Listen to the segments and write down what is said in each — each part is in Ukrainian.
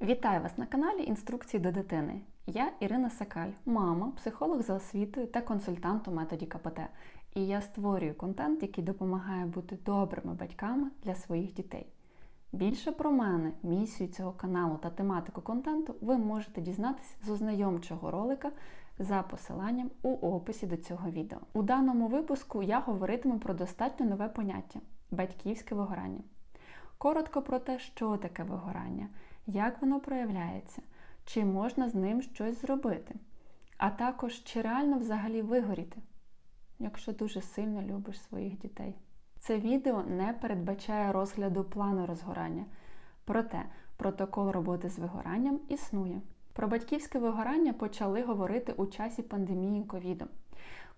Вітаю вас на каналі Інструкції до дитини. Я Ірина Сакаль, мама, психолог за освітою та консультант у методі КПТ. І я створюю контент, який допомагає бути добрими батьками для своїх дітей. Більше про мене, місію цього каналу та тематику контенту ви можете дізнатися з ознайомчого ролика за посиланням у описі до цього відео. У даному випуску я говоритиму про достатньо нове поняття батьківське вигорання. Коротко про те, що таке вигорання, як воно проявляється, чи можна з ним щось зробити, а також чи реально взагалі вигоріти, якщо дуже сильно любиш своїх дітей. Це відео не передбачає розгляду плану розгорання, проте протокол роботи з вигоранням існує. Про батьківське вигорання почали говорити у часі пандемії ковіду,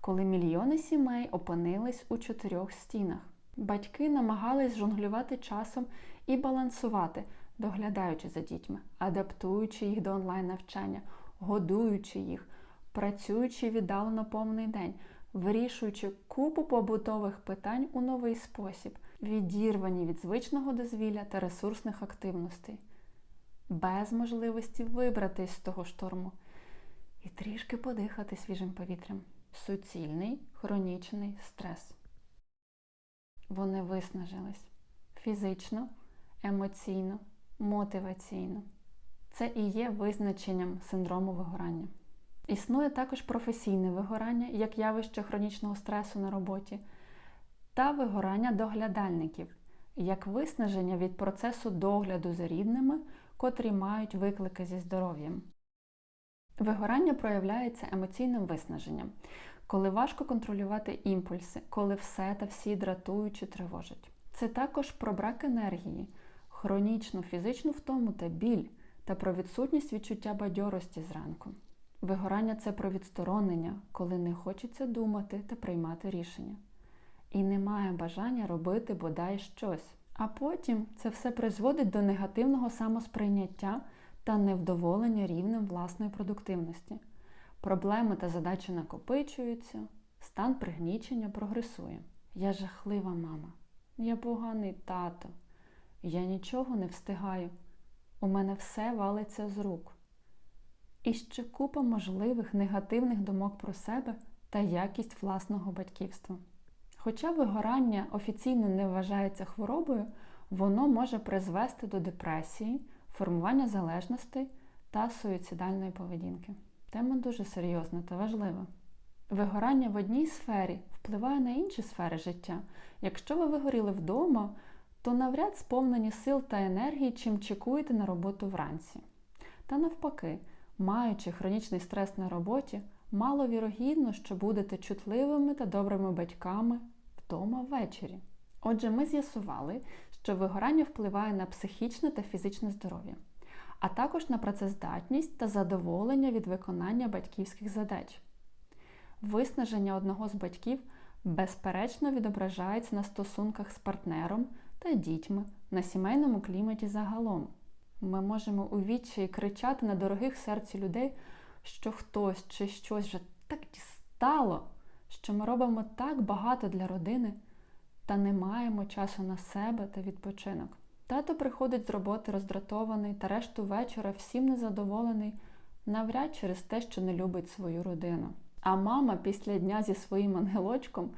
коли мільйони сімей опинились у чотирьох стінах. Батьки намагались жонглювати часом і балансувати, доглядаючи за дітьми, адаптуючи їх до онлайн-навчання, годуючи їх, працюючи віддалено повний день, вирішуючи купу побутових питань у новий спосіб, відірвані від звичного дозвілля та ресурсних активностей, без можливості вибратись з того шторму і трішки подихати свіжим повітрям. Суцільний хронічний стрес. Вони виснажились фізично, емоційно, мотиваційно. Це і є визначенням синдрому вигорання. Існує також професійне вигорання як явище хронічного стресу на роботі, та вигорання доглядальників як виснаження від процесу догляду за рідними, котрі мають виклики зі здоров'ям. Вигорання проявляється емоційним виснаженням, коли важко контролювати імпульси, коли все та всі дратують чи тривожать. Це також про брак енергії, хронічну фізичну втому та біль, та про відсутність відчуття бадьорості зранку. Вигорання це про відсторонення, коли не хочеться думати та приймати рішення. І немає бажання робити бодай щось. А потім це все призводить до негативного самосприйняття та невдоволення рівнем власної продуктивності. Проблеми та задачі накопичуються, стан пригнічення прогресує. Я жахлива мама, я поганий тато, я нічого не встигаю, у мене все валиться з рук. І ще купа можливих негативних думок про себе та якість власного батьківства. Хоча вигорання офіційно не вважається хворобою, воно може призвести до депресії, формування залежностей та суїцидальної поведінки. Тема дуже серйозна та важлива. Вигорання в одній сфері впливає на інші сфери життя. Якщо ви вигоріли вдома, то навряд сповнені сил та енергії, чим чекуєте на роботу вранці. Та навпаки, маючи хронічний стрес на роботі, маловірогідно, що будете чутливими та добрими батьками вдома ввечері. Отже, ми з'ясували, що вигорання впливає на психічне та фізичне здоров'я, а також на працездатність та задоволення від виконання батьківських задач. Виснаження одного з батьків безперечно відображається на стосунках з партнером та дітьми, на сімейному кліматі загалом. Ми можемо у відчаї кричати на дорогих серці людей, що хтось чи щось вже так дістало, що ми робимо так багато для родини та не маємо часу на себе та відпочинок. Тато приходить з роботи роздратований та решту вечора всім незадоволений, навряд через те, що не любить свою родину. А мама після дня зі своїм ангелочком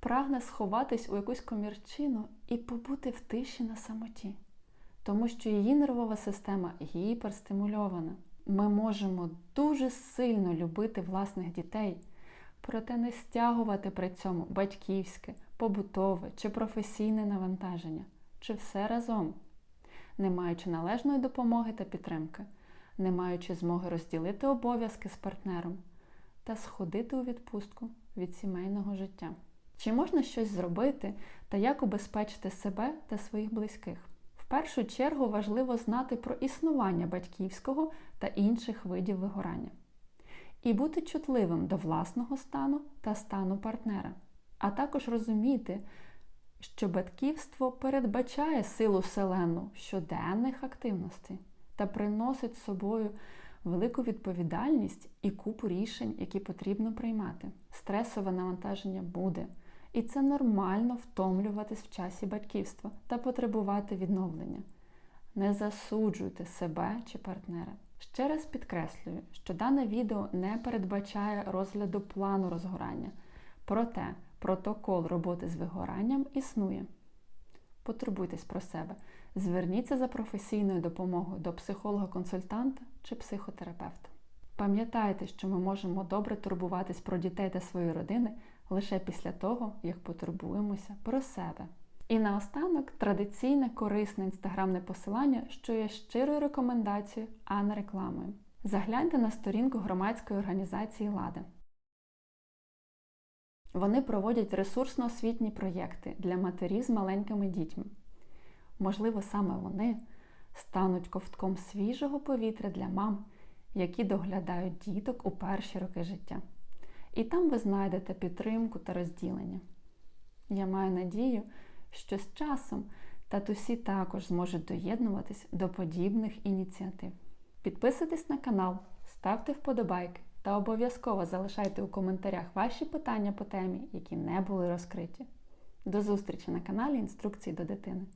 прагне сховатись у якусь комірчину і побути в тиші на самоті, тому що її нервова система гіперстимульована. Ми можемо дуже сильно любити власних дітей, проте не стягувати при цьому батьківське, побутове чи професійне навантаження, чи все разом, не маючи належної допомоги та підтримки, не маючи змоги розділити обов'язки з партнером та сходити у відпустку від сімейного життя. Чи можна щось зробити та як убезпечити себе та своїх близьких? В першу чергу важливо знати про існування батьківського та інших видів вигорання і бути чутливим до власного стану та стану партнера, а також розуміти, що батьківство передбачає силу селену щоденних активностей та приносить з собою велику відповідальність і купу рішень, які потрібно приймати. Стресове навантаження буде. І це нормально втомлюватись в часі батьківства та потребувати відновлення. Не засуджуйте себе чи партнера. Ще раз підкреслюю, що дане відео не передбачає розгляду плану розгорання. Проте протокол роботи з вигоранням існує. Потурбуйтесь про себе. Зверніться за професійною допомогою до психолога-консультанта чи психотерапевта. Пам'ятайте, що ми можемо добре турбуватись про дітей та свої родини лише після того, як потурбуємося про себе. І наостанок традиційне корисне інстаграмне посилання, що є щирою рекомендацією, а не рекламою. Загляньте на сторінку громадської організації Лада. Вони проводять ресурсно-освітні проєкти для матерів з маленькими дітьми. Можливо, саме вони стануть ковтком свіжого повітря для мам, які доглядають діток у перші роки життя. І там ви знайдете підтримку та розділення. Я маю надію, що з часом татусі також зможуть доєднуватись до подібних ініціатив. Підписуйтесь на канал, ставте вподобайки та обов'язково залишайте у коментарях ваші питання по темі, які не були розкриті. До зустрічі на каналі Інструкції до дитини.